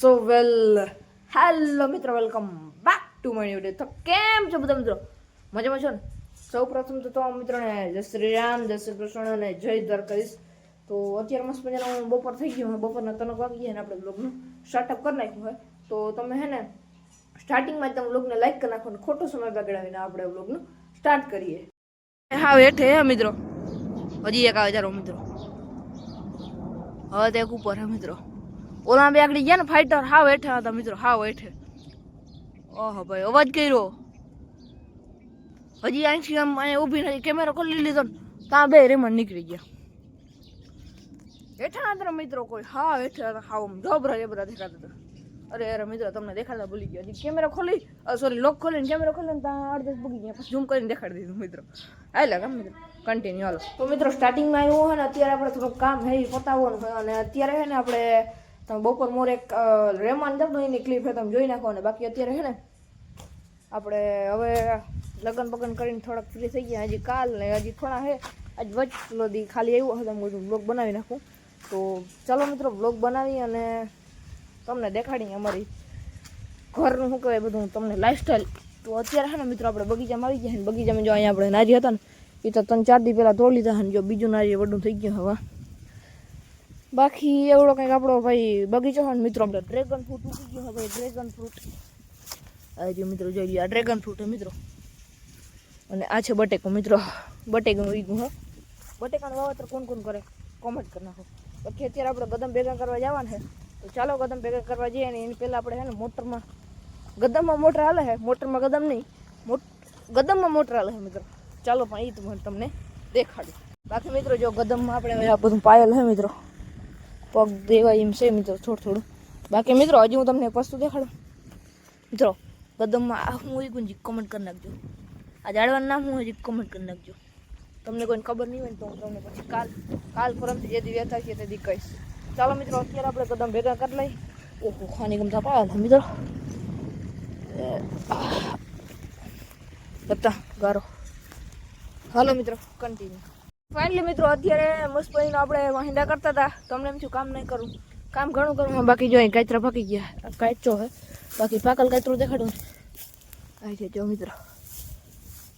સો well hello મિત્રો. Welcome back to my day તો કેમ છો બધા મિત્રો? મજામાં છો ને? સૌ પ્રથમ તો તમામ મિત્રોને જય શ્રી રામ, જય શ્રી કૃષ્ણ અને જય દ્વારકાધીશ. તો અત્યારે મસ્ત મજાનો બપોર થઈ ગયો. બપોરના ત્રણ વાગી ગયા આપણે બ્લોગનું સ્ટાર્ટઅપ કરી નાખ્યું હોય. તો તમે હે ને સ્ટાર્ટિંગમાં તમે બ્લોગને લાઈક કરી નાખો અને ખોટો સમય બગાડાવીને આપણે બ્લોગનું સ્ટાર્ટ કરીએ. હા હેઠે હે, મિત્રો. હજી એક આવે, ચાલો, મિત્રો. હવે તે એક ઉપર હે, મિત્રો. ઓલા બે આગળ ગયા ને ફાઈટર હાવ હેઠે હતા મિત્રો, હાવ હેઠે. ઓહો ભાઈ, અવાજ કર્યો. હજી અહીંથી આમ અહીંયા ઊભી નથી કેમેરો ખોલી લીધો ત્યાં બે રેમન નીકળી ગયા. હેઠા હતા મિત્રો કોઈ હા હેઠે હતા, હાવ જબરા જબરા દેખાતા હતા. અરે અરે મિત્રો, તમને દેખાતા ભૂલી ગયા. હજી કેમેરા ખોલી સોરી લોક ખોલીને કેમેરો ખોલીને ત્યાં અડધે ભૂગી ગયા. પછી ઝૂમ કરીને દેખાડી દીધું મિત્રો. હાલે, કામ મિત્રો કન્ટિન્યુ હાલો. તો મિત્રો સ્ટાર્ટિંગમાં એવું હોય ને, અત્યારે આપણે થોડુંક કામ હે પતાવવાનું અને અત્યારે હે ને આપણે તમે બપોર મોર એક રહેમાન જતો એની ક્લિપ તમે જોઈ નાખો અને બાકી અત્યારે છે ને, આપણે હવે લગન બગન કરીને થોડાક ફ્રી થઈ ગયા. હજી કાલ ને હજી થોડા હે, આજ વચ્ચે ખાલી આવ્યો હતો, હું બ્લોગ બનાવી નાખું. તો ચાલો મિત્રો બ્લોગ બનાવી અને તમને દેખાડી અમારી ઘરનું શું કહેવાય બધું, તમને લાઈફસ્ટાઈલ તો અત્યારે છે ને મિત્રો, આપણે બગીચામાં આવી ગયા ને, બગીચામાં જો અહીંયા આપણે નારી હતા ને, એ તો ત્રણ ચાર દી પહેલાં તોડી લીધા અને જો બીજું નારી વડું થઈ ગયું હવે. બાકી એવડો કંઈક આપણો ભાઈ બગીચો હોય મિત્રો આપણે ડ્રેગન ફ્રૂટ ઉગી ગયો ભાઈ ડ્રેગન ફ્રૂટ આ જો મિત્રો જોઈ લો ડ્રેગન ફ્રૂટ હે મિત્રો. અને આ છે બટેકો મિત્રો. બટેકાનું ઉગ્યું હો. બટેકાનું વાવતર કોણ કોણ કરે? કોમેન્ટ કરી નાખો. બાકી અત્યારે આપણે ગદમ ભેગા કરવા જવાના છે. તો ચાલો ગદમ ભેગા કરવા જઈએ ને એની પહેલાં આપણે છે ને મોટરમાં, ગદમમાં મોટર હાલે છે મોટરમાં ગદમ નહીં. મોટ, ગદમમાં મોટર હાલે છે મિત્રો. ચાલો પણ એ તમને દેખાડું. બાકી મિત્રો જો ગદમમાં આપણે આ બધું પાયેલ છે મિત્રો. પગ દેવાય એમ છે મિત્રો, થોડું થોડું. બાકી મિત્રો, હજી હું તમને એક વસ્તુ દેખાડું. મિત્રો, કદમમાં આ હું હોય કોઈ કમેન્ટ કરી નાખજો. આ જાડવાનું નામ હું હજી કમેન્ટ કરી નાખજો. તમને કોઈને ખબર નહીં હોય તો હું તમને પછી કાલ કાલ પરમથી જે દી વ્યથા છે તે દી કહીશ. ચાલો મિત્રો, અત્યારે આપણે કદમ ભેગા કરી લઈ ઓહો, ખાની ગમતા પાયા મિત્રો. બધા ગારો. હાલો મિત્રો કન્ટિન્યુ ફાઇનલી મિત્રો અત્યારે મસ્ત પડીને આપણે વાહિંદા કરતા હતા તમને એમ થયું કામ નહીં કરું કામ ઘણું કરું બાકી જો અહીં કાચરા પાકી ગયા આ કાચો હે બાકી પાકલ કાચરું દેખાડું આ છે જો મિત્રો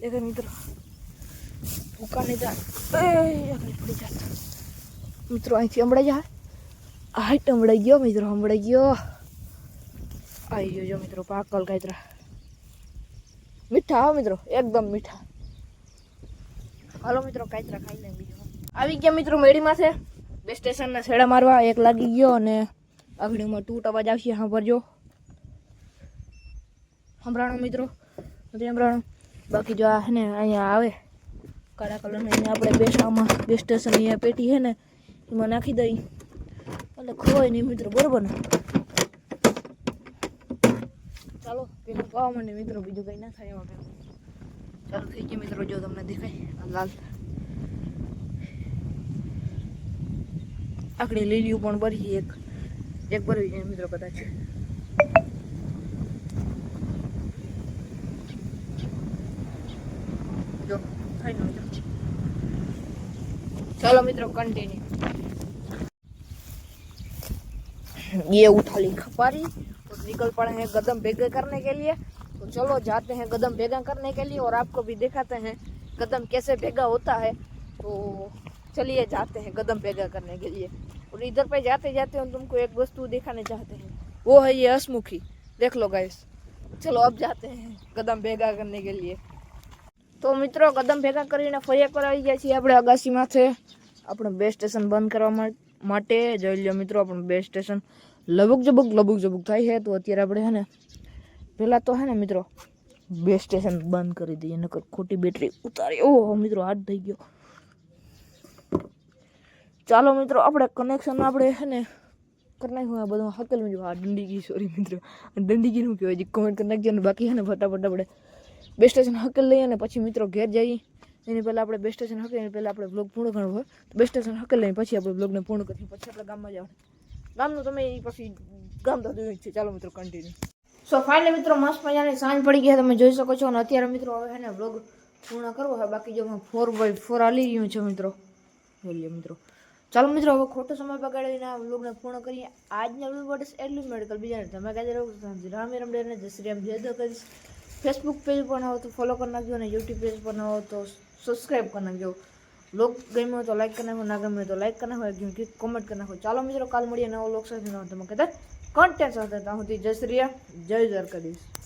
દેખાડ મિત્રો ભૂકા નહીં જા એ આગળ પડી જાત મિત્રો અહીંથી હમણાં જા હાઈટ હમણાં ગયો મિત્રો હમણાં ગયો આવી ગયો જો મિત્રો પાકલ કાચરા મીઠા હો મિત્રો એકદમ મીઠા હાલો મિત્રો કાચરા ખાઈ લે બીજું. આવી ગયા મિત્રો મેળીમાં છે. બે સ્ટેશનના છેડા મારવા એક લાગી ગયો અને આગળમાં ટૂટ અવાજ આવશે, સાંભળજો. સંભળાણો મિત્રો, નથી સંભળાણો? બાકી જો આ છે ને, અહીંયા આવે. કાળા કલરનું એને આપણે બેસવામાં બે સ્ટેશન અહીંયા પેટી છે ને, એમાં નાખી દઈ. એટલે ખોવાય નહીં મિત્રો, બરોબર ને? ચાલો, પેલું પાવા માંડે મિત્રો, બીજું કંઈ ના થાય એમાં. ચાલો થઈ ગયું મિત્રો જો તમને દેખાય આ લાલ આકડી લીલીયું પણ ભરી એક એક ભરવી છે મિત્રો કદાચ જો થાય ને મિત્રો ચાલો મિત્રો कंटिन्यू ये उठा ली खपारी और निकल पड़े हैं कदम भेगा करने के लिए तो चलो जाते हैं कदम भेगा करने के लिए और आपको भी दिखाते हैं कदम कैसे भेगा होता है तो चलिए जाते हैं कदम भेगा करने के लिए और इधर पे जाते जाते हम तुमको एक वस्तु दिखाने चाहते हैं वो है ये हसमुखी देख लो गाइस चलो अब जाते हैं कदम भेगा करने के लिए તો મિત્રો કદમ ભેગા કરીને ફરી એકવાર આવી ગયા છીએ આપણે અગાસીમાં છે આપણું બે સ્ટેશન બંધ કરવા મા- માટે જોઈ લો મિત્રો આપણું બે સ્ટેશન લબુક જબુક લબુક જબુક થાય છે તો અત્યારે આપણે છે ને પહેલાં તો હે ને મિત્રો બે સ્ટેશન બંધ કરી દઈએ નકર ખોટી બેટરી ઉતારી ઓહો મિત્રો હાથ થઈ ગયો ચાલો મિત્રો આપણે કનેક્શન આપણે છે ને કરી નાખ્યું આ બધું હકેલું જો આ દંડીગી સોરી મિત્રો દંડીગી શું કહેવાય જે કમેન્ટ કરી નાખજો ને બાકી છે ને ફટાફટ આપણે બે સ્ટેશન હકેલ લઈએ અને પછી મિત્રો ઘેર જઈએ એની પહેલાં આપણે બે સ્ટેશન હકેલ એની પહેલાં આપણે બ્લોગ પૂર્ણ કરવો હોય તો બે સ્ટેશન હકેલ લઈને પછી આપણે બ્લોગને પૂર્ણ કરીએ પછી આપણે ગામમાં જવાનું ગામનું તમે એ પછી ગામ તો જોયું જ છે ચાલો મિત્રો કન્ટિન્યુ સો ફાઇનલી મિત્રો મસ્ત મજાની સાંજ પડી ગયા તમે જોઈ શકો છો અને અત્યારે મિત્રો હવે છે ને બ્લોગ પૂર્ણ કરવો હોય બાકી જો ફોર બાય ફોર હાલી રહ્યું છે મિત્રો જોઈ લો મિત્રો ચાલો મિત્રો હવે ખોટો સમય બગાડીને આ વ્લોગને પૂર્ણ કરીએ આજના વ્લોગ માટે એટલું જ મેડિકલ બીજા તમે કાજે રહો રામ રામ ડેને જય શ્રી રામ જય દ્વારકાધીશ ફેસબુક પેજ પર ના હો તો ફોલો કરી નાખજો અને યુટ્યુબ પેજ પર ના હો તો સબસ્ક્રાઈબ કરી નાખજો લોક ગમ્યો હોય તો લાઈક કરી નાખો ના ગમ્યો હોય તો લાઈક કરી નાખો એકદમ કોમેન્ટ કરી નાખો ચાલો મિત્રો કાલ મળીએ નવો લોક સાથે નવો તમે કદાચ કોન્ટેન્ટ સાથે ત્યાં સુધી જય શ્રી જય દ્વારકાધીશ.